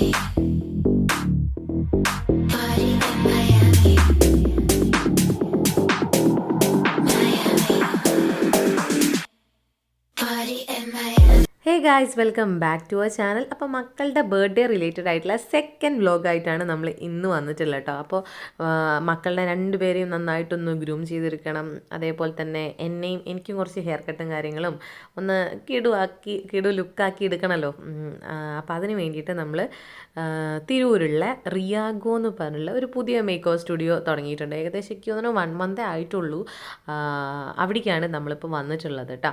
me. Guys welcome back to our channel അപ്പോൾ മക്കളുടെ birthday related ആയിട്ടുള്ള സെക്കൻഡ് വ്ലോഗായിട്ടാണ് നമ്മൾ ഇന്ന് വന്നിട്ടുള്ളത് കേട്ടോ. അപ്പോൾ മക്കളുടെ രണ്ടുപേരെയും നന്നായിട്ടൊന്ന് ഗ്രൂം ചെയ്തിരിക്കണം. അതേപോലെ തന്നെ എന്നെയും എനിക്കും കുറച്ച് ഹെയർ കട്ടും കാര്യങ്ങളും ഒന്ന് കിടുവാക്കി കിടു ലുക്കാക്കി എടുക്കണമല്ലോ അപ്പോൾ അതിന് വേണ്ടിയിട്ട് നമ്മൾ തിരൂരുള്ള റിയാഗോ എന്ന് പറഞ്ഞുള്ള ഒരു പുതിയ മേക്ക് സ്റ്റുഡിയോ തുടങ്ങിയിട്ടുണ്ട്. ഏകദേശം എനിക്ക് തോന്നുന്നു വൺ മന്തേ ആയിട്ടുള്ളൂ അവിടേക്കാണ് നമ്മളിപ്പോൾ വന്നിട്ടുള്ളത് കേട്ടോ.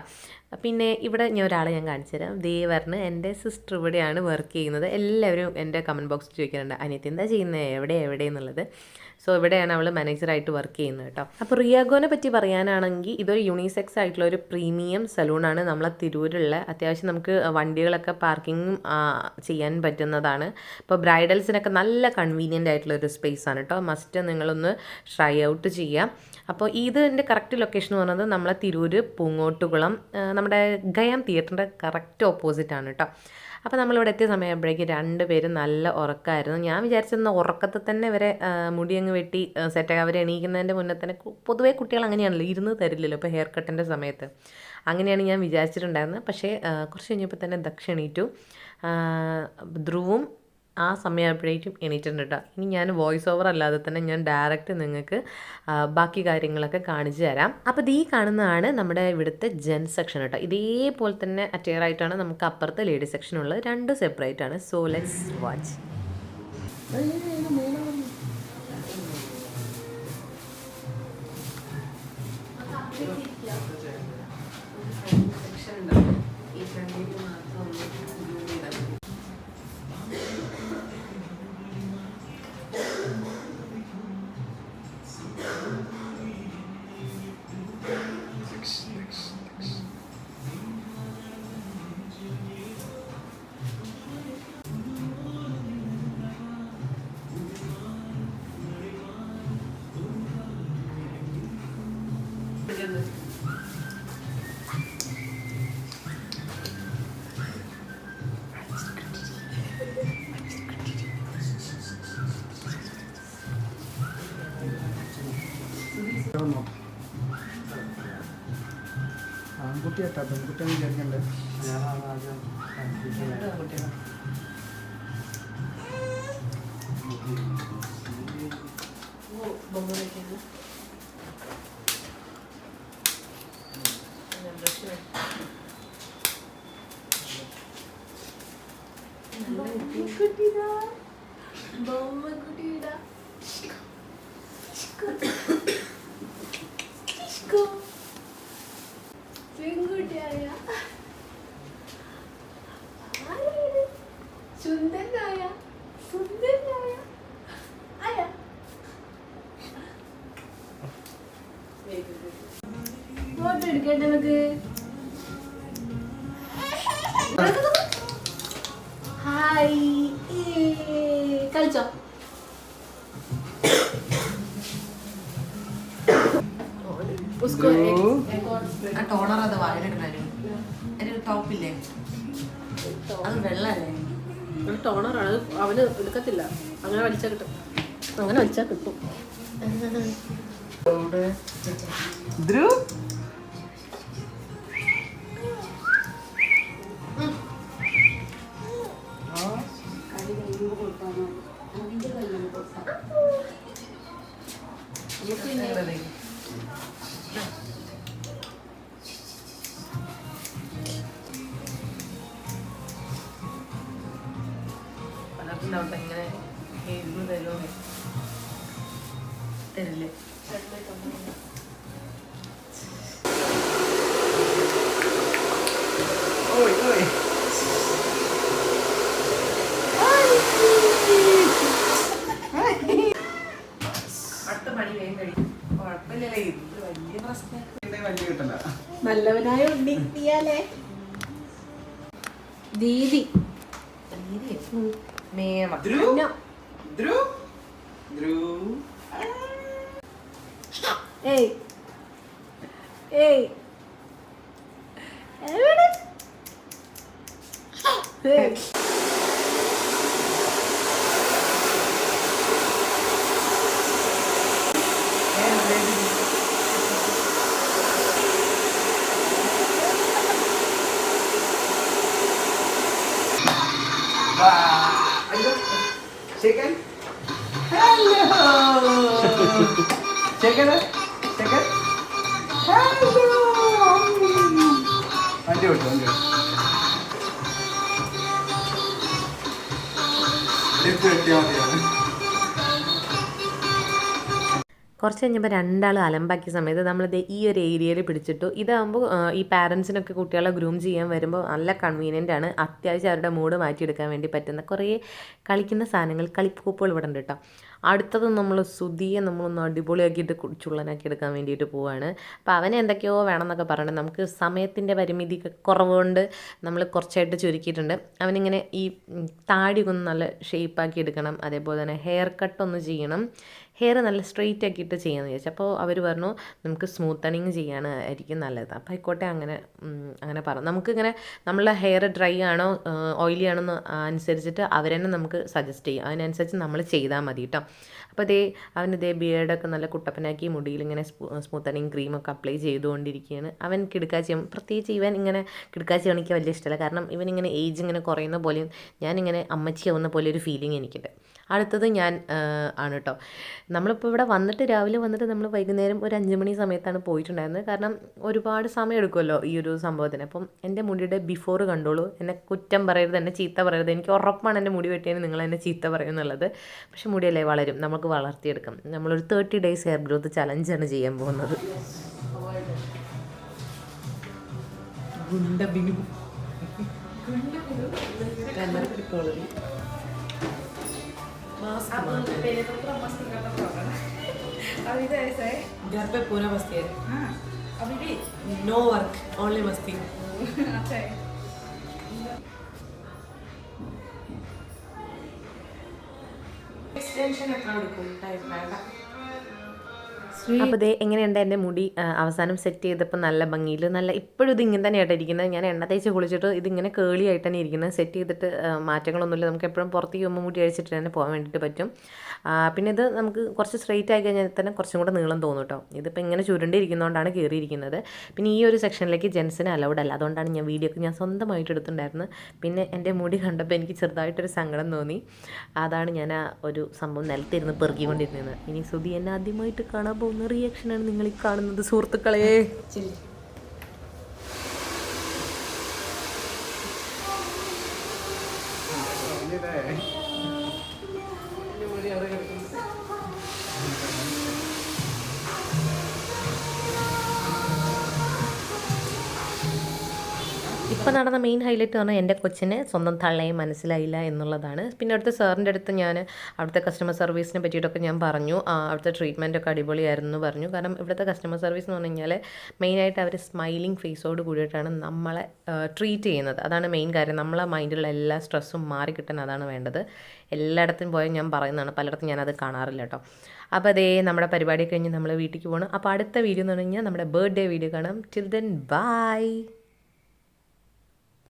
പിന്നെ ഇവിടെ ഞാൻ ഒരാളെ ഞാൻ കാണിച്ചു തരാം ദേവറിന് എന്റെ സിസ്റ്റർ ഇവിടെയാണ് വർക്ക് ചെയ്യുന്നത്. എല്ലാവരും എന്റെ കമന്റ് ബോക്സിൽ ചോദിക്കുന്നുണ്ട് അനിയത്തി എന്താ ചെയ്യുന്നത് എവിടെ എവിടെ എന്നുള്ളത്? സോ ഇവിടെയാണ് അവൾ മാനേജറായിട്ട് വർക്ക് ചെയ്യുന്നത് കേട്ടോ. അപ്പോൾ റിയാഗോനെ പറ്റി പറയാനാണെങ്കിൽ ഇതൊരു യൂണിസെക്സ് ആയിട്ടുള്ള ഒരു പ്രീമിയം സലൂണാണ് നമ്മളെ തിരൂരുള്ള അത്യാവശ്യം നമുക്ക് വണ്ടികളൊക്കെ പാർക്കിങ്ങും ചെയ്യാൻ പറ്റുന്നതാണ്. ഇപ്പോൾ ബ്രൈഡൽസിനൊക്കെ നല്ല കൺവീനിയന്റ് ആയിട്ടുള്ള ഒരു സ്പേസ് ആണ് കേട്ടോ. മസ്റ്റ് നിങ്ങളൊന്ന് ട്രൈ ഔട്ട് ചെയ്യാം. അപ്പോൾ ഇതിന്റെ കറക്റ്റ് ലൊക്കേഷൻ എന്ന് പറയുന്നത് നമ്മളെ തിരൂര് പൂങ്ങോട്ടുകുളം നമ്മുടെ ഗയാം തിയേറ്ററിന്റെ കറക്റ്റ് ഓപ്പോസിറ്റാണ് കേട്ടോ അപ്പോൾ നമ്മളിവിടെ എത്തിയ രണ്ട് രണ്ടുപേരും നല്ല ഉറക്കമായിരുന്നു ഞാൻ വിചാരിച്ചിരുന്ന ഉറക്കത്തിൽ തന്നെ ഇവരെ മുടിയങ്ങ് വെട്ടി സെറ്റാക്കി അവരെ എണീക്കുന്നതിന്റെ മുന്നേ തന്നെ പൊതുവേ കുട്ടികൾ അങ്ങനെയാണല്ലോ ഇരുന്ന് തരില്ലല്ലോ ഇപ്പോൾ ഹെയർ കട്ടിന്റെ സമയത്ത്. അങ്ങനെയാണ് ഞാൻ വിചാരിച്ചിട്ടുണ്ടായിരുന്നത്. പക്ഷേ കുറച്ച് കഴിഞ്ഞപ്പോൾ തന്നെ ദക്ഷ എണീറ്റു. ധ്രുവും ആ സമയമായപ്പോഴേക്കും എണീറ്റിട്ടുണ്ട് കേട്ടോ ഇനി ഞാൻ വോയിസ് ഓവർ അല്ലാതെ തന്നെ ഞാൻ ഡയറക്റ്റ് നിങ്ങൾക്ക് ബാക്കി കാര്യങ്ങളൊക്കെ കാണിച്ചു തരാം. അപ്പോൾ ഇത് ഈ കാണുന്നതാണ് നമ്മുടെ ഇവിടുത്തെ ജെൻ സെക്ഷൻ കേട്ടോ ഇതേപോലെ തന്നെ അറ്റയർ ആയിട്ടാണ് നമുക്ക് അപ്പുറത്തെ ലേഡീസ് സെക്ഷൻ ഉള്ളത്. രണ്ട് സെപ്പറേറ്റ് ആണ്. So let's watch six. കേട്ടോ പെൺകുട്ടിയാണ് വിചാരിക്കണ്ടേ ഞാനാണ് ആദ്യം കൺഫ്യൂഷൻ പെൺകുട്ടിയായ ആരാണ്? സുന്ദരനായ സുന്ദരനായ ആയ ഫോട്ടോ എടുക്കട്ടെ നമുക്ക് ഹായ് കളിച്ചോ? ആ ടോണർ അത് വായിലിടുന്നതിന് ഒരു ടോപ്പില്ലേ അത് വെള്ളല്ലേ ഒരു ടോണറാണ് അത് അവന് എടുക്കത്തില്ല. അങ്ങനെ വലിച്ചാൽ കിട്ടും. അങ്ങനെ വലിച്ചാൽ കിട്ടും. ധ്രുവ് പലർക്കും കിട്ടല. നല്ലവനായ ഉണ്ണി നീയാലേ ദീദി. മേമ ധ്രുവ്? ധ്രുവ്? ധ്രുവ്? ഏയ് ഏയ് Chicken? Hello! Chicken? വണ്ടി വിട്ടു വണ്ടി വിട്ടു കുറച്ച് കഴിഞ്ഞപ്പോൾ രണ്ടാൾ അലമ്പാക്കിയ സമയത്ത് നമ്മളിത് ഈ ഒരു ഏരിയയിൽ പിടിച്ചിട്ടു. ഇതാകുമ്പോൾ ഈ പാരൻസിനൊക്കെ കുട്ടികളെ ഗ്രൂം ചെയ്യാൻ വരുമ്പോൾ നല്ല കൺവീനിയന്റ് ആണ്. അത്യാവശ്യം അവരുടെ മൂഡ് മാറ്റിയെടുക്കാൻ വേണ്ടി പറ്റുന്ന കുറേ കളിക്കുന്ന സാധനങ്ങൾ കളിപ്പൂപ്പുകൾ ഇവിടെ ഉണ്ട് കേട്ടോ അടുത്തത് നമ്മൾ സുതിയെ നമ്മളൊന്ന് അടിപൊളിയാക്കിയിട്ട് കുടിച്ചുള്ളനാക്കി ചുള്ളനാക്കി എടുക്കാൻ വേണ്ടിയിട്ട് പോവാണ്. അപ്പോൾ അവനെ എന്തൊക്കെയോ വേണമെന്നൊക്കെ പറഞ്ഞിട്ട് നമുക്ക് സമയത്തിന്റെ പരിമിതി കുറവുകൊണ്ട് നമ്മൾ കുറച്ചായിട്ട് ചുരുക്കിയിട്ടുണ്ട്. അവനിങ്ങനെ ഈ താടി ഒന്ന് നല്ല ഷേപ്പാക്കി എടുക്കണം. അതേപോലെ തന്നെ ഹെയർ കട്ട് ഒന്ന് ചെയ്യണം. ഹെയർ നല്ല സ്ട്രെയിറ്റ് ആക്കിയിട്ട് ചെയ്യാമെന്ന് വിചാരിച്ചു. അപ്പോൾ അവർ പറഞ്ഞു നമുക്ക് സ്മൂത്തണിങ് ചെയ്യാണ് ആയിരിക്കും നല്ലത്. അപ്പോൾ ആയിക്കോട്ടെ അങ്ങനെ അങ്ങനെ പറഞ്ഞു നമുക്കിങ്ങനെ നമ്മളെ ഹെയർ ഡ്രൈ ആണോ ഓയിലി ആണോ അനുസരിച്ചിട്ട് അവരെന്നെ നമുക്ക് സജസ്റ്റ് ചെയ്യും. അതിനനുസരിച്ച് നമ്മൾ ചെയ്താൽ മതി കേട്ടോ അപ്പോൾ ഇതേ അവൻ ഇതേ ബിയേർഡൊക്കെ നല്ല കുട്ടപ്പനാക്കി മുടിയിൽ ഇങ്ങനെ സ്മൂത്തണിങ് ക്രീമൊക്കെ അപ്ലൈ ചെയ്തുകൊണ്ടിരിക്കുകയാണ് അവൻ കിടക്കാച്ചി പ്രത്യേകിച്ച് ഇവൻ ഇങ്ങനെ കിടക്കാച്ചി എനിക്ക് വലിയ ഇഷ്ടമല്ല കാരണം ഇവൻ ഇങ്ങനെ ഏജ് ഇങ്ങനെ കുറയുന്ന പോലെയും ഞാനിങ്ങനെ അമ്മച്ചിയാവുന്ന പോലെ ഒരു ഫീലിംഗ് എനിക്കുണ്ട്. അടുത്തത് ഞാൻ ആണ് കേട്ടോ നമ്മളിപ്പോൾ ഇവിടെ വന്നിട്ട് രാവിലെ വന്നിട്ട് നമ്മൾ വൈകുന്നേരം ഒരു അഞ്ച് മണി സമയത്താണ് പോയിട്ടുണ്ടായിരുന്നത്. കാരണം ഒരുപാട് സമയം എടുക്കുമല്ലോ ഈ ഒരു സംഭവത്തിന്. അപ്പം എന്റെ മുടിയുടെ ബിഫോർ കണ്ടോളൂ. എന്നെ കുറ്റം പറയരുത് എന്നെ ചീത്ത പറയരുത്. എനിക്ക് ഉറപ്പാണ് എന്റെ മുടി വെട്ടിയതിന് നിങ്ങൾ എന്നെ ചീത്ത പറയും പക്ഷേ മുടിയല്ലേ വളരും നമുക്ക് വളർത്തിയെടുക്കാം. നമ്മളൊരു തേർട്ടി ഡേയ്സ് ഹെയർ ഗ്രോത്ത് ചലഞ്ചാണ് ചെയ്യാൻ പോകുന്നത്. घर पे पूरा मस्ती है अभी भी नो वर्क ओनली मस्ती एक्सटेंशन എത്ര കൊടുക്കും ടൈം വേണ്ട അപ്പോൾ ദേ എങ്ങനെയുണ്ട് എന്റെ മുടി? അവസാനം സെറ്റ് ചെയ്തപ്പോൾ നല്ല ഭംഗിയിൽ നല്ല ഇപ്പോഴും ഇത് ഇങ്ങനെ തന്നെയായിട്ട് ഇരിക്കുന്നത്. ഞാൻ എണ്ണ തേച്ച് കുളിച്ചിട്ട് ഇത് ഇങ്ങനെ കേളി ആയിട്ട് തന്നെ ഇരിക്കുന്നത്. സെറ്റ് ചെയ്തിട്ട് മാറ്റങ്ങളൊന്നുമില്ല. നമുക്ക് എപ്പോഴും പുറത്തേക്ക് പോകുമ്പോൾ മുടി അഴിച്ചിട്ട് തന്നെ പോകാൻ വേണ്ടിയിട്ട് പറ്റും. പിന്നെ ഇത് നമുക്ക് കുറച്ച് സ്ട്രെയിറ്റ് ആയി കഴിഞ്ഞാൽ തന്നെ കുറച്ചും കൂടെ നീളം തോന്നും കേട്ടോ. ഇതിപ്പോൾ ഇങ്ങനെ ചുരുണ്ടിരിക്കുന്നതുകൊണ്ടാണ് കയറിയിരിക്കുന്നത് പിന്നെ ഈ ഒരു സെക്ഷനിലേക്ക് ജെൻസിന് അലൗഡ് അല്ല. അതുകൊണ്ടാണ് ഞാൻ വീഡിയോ ഒക്കെ ഞാൻ സ്വന്തമായിട്ട് എടുത്തിട്ടുണ്ടായിരുന്നത്. പിന്നെ എന്റെ മുടി കണ്ടപ്പോൾ എനിക്ക് ചെറുതായിട്ടൊരു സങ്കടം തോന്നി. അതാണ് ഞാൻ ആ ഒരു സംഭവം നിലത്തിരുന്ന് പെറുക്കിക്കൊണ്ടിരുന്നത്. ഇനി സുധി എന്നെ ആദ്യമായിട്ട് കാണാൻ പോകുന്ന. റിയാക്ഷനാണ് നിങ്ങൾ ഈ കാണുന്നത് സുഹൃത്തുക്കളെ. ചില്ലി ഇപ്പോൾ നടന്ന മെയിൻ ഹൈലൈറ്റ് പറഞ്ഞാൽ എന്റെ കൊച്ചിന് സ്വന്തം തള്ളയും മനസ്സിലായില്ല എന്നുള്ളതാണ്. പിന്നെ അവിടുത്തെ സാറിന്റെ അടുത്ത് ഞാൻ അവിടുത്തെ കസ്റ്റമർ സർവീസിനെ പറ്റിയിട്ടൊക്കെ ഞാൻ പറഞ്ഞു. അവിടുത്തെ ട്രീറ്റ്മെന്റൊക്കെ അടിപൊളിയായിരുന്നു എന്ന് പറഞ്ഞു. കാരണം ഇവിടുത്തെ കസ്റ്റമർ സർവീസ് എന്ന് പറഞ്ഞു കഴിഞ്ഞാൽ മെയിനായിട്ട് അവർ സ്മൈലിംഗ് ഫേസോട് കൂടിയിട്ടാണ് നമ്മളെ ട്രീറ്റ് ചെയ്യുന്നത്. അതാണ് മെയിൻ കാര്യം. നമ്മളെ മൈൻഡിലുള്ള എല്ലാ സ്ട്രെസ്സും മാറി കിട്ടാൻ അതാണ് വേണ്ടത്. എല്ലായിടത്തും പോയാൽ ഞാൻ പറയുന്നതാണ്. പലയിടത്തും ഞാനത് കാണാറില്ല കേട്ടോ. അപ്പോൾ അതേ നമ്മുടെ പരിപാടി കഴിഞ്ഞ് നമ്മൾ വീട്ടിലേക്ക് പോകണം അപ്പോൾ അടുത്ത വീഡിയോ എന്ന് പറഞ്ഞു കഴിഞ്ഞാൽ നമ്മുടെ ബർത്ത്ഡേ വീഡിയോ കാണാം. Till then bye